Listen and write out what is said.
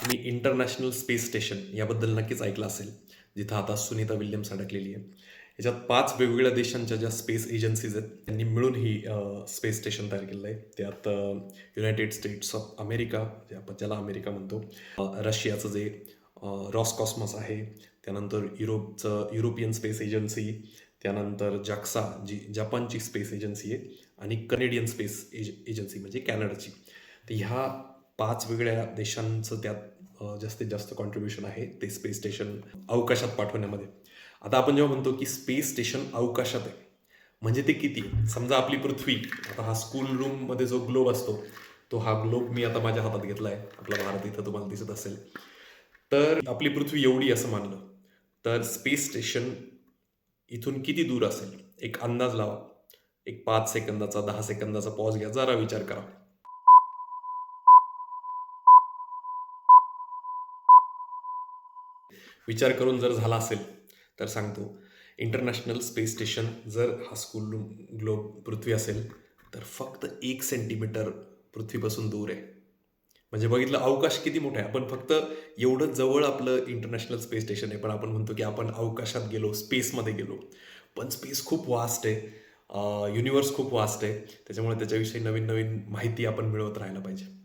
तुम्ही international space station याबद्दल नक्कीच ऐकलं असेल जिथं आता सुनीता विल्यम्स अडकलेली आहे. याच्यात पाच वेगवेगळ्या देशांच्या ज्या स्पेस एजन्सीज आहेत त्यांनी मिळून ही स्पेस स्टेशन तयार केलेलं आहे. त्यात युनायटेड स्टेट्स ऑफ अमेरिका जे आपण ज्याला अमेरिका म्हणतो रशियाचं जे रॉस कॉस्मॉस आहे त्यानंतर युरोपचं युरोपियन स्पेस एजन्सी त्यानंतर जाक्सा जी जपानची स्पेस एजन्सी आहे आणि कनेडियन स्पेस एज एजन्सी म्हणजे कॅनडाची. तर ह्या पाच वेगळ्या देशांचं त्यात जास्तीत जास्त कॉन्ट्रीब्युशन आहे ते स्पेस स्टेशन अवकाशात पाठवण्यामध्ये. आता आपण जेव्हा म्हणतो की स्पेस स्टेशन अवकाशात आहे म्हणजे ते किती? समजा आपली पृथ्वी आता हा स्कूल रूममध्ये जो ग्लोब असतो तो हा ग्लोब मी आता माझ्या हातात घेतला आहे आपला भारत इथं तुम्हाला दिसत असेल. तर आपली पृथ्वी एवढी असं मानलं तर स्पेस स्टेशन इथून किती दूर असेल? एक अंदाज लावा. एक पाच सेकंदाचा दहा सेकंदाचा पॉज घ्या. जरा विचार करा. विचार करून जर झाला असेल तर सांगतो. इंटरनॅशनल स्पेस स्टेशन जर हा स्कूल ग्लोब पृथ्वी असेल तर फक्त एक सेंटीमीटर पृथ्वीपासून दूर आहे. म्हणजे बघितलं अवकाश किती मोठा आहे. आपण फक्त एवढं जवळ आपलं इंटरनॅशनल स्पेस स्टेशन आहे. पण आपण म्हणतो की आपण अवकाशात गेलो स्पेसमध्ये गेलो. पण स्पेस खूप वास्ट आहे. युनिवर्स खूप वास्ट आहे. त्याच्यामुळे त्याच्याविषयी नवीन नवीन माहिती आपण मिळवत राहायला पाहिजे.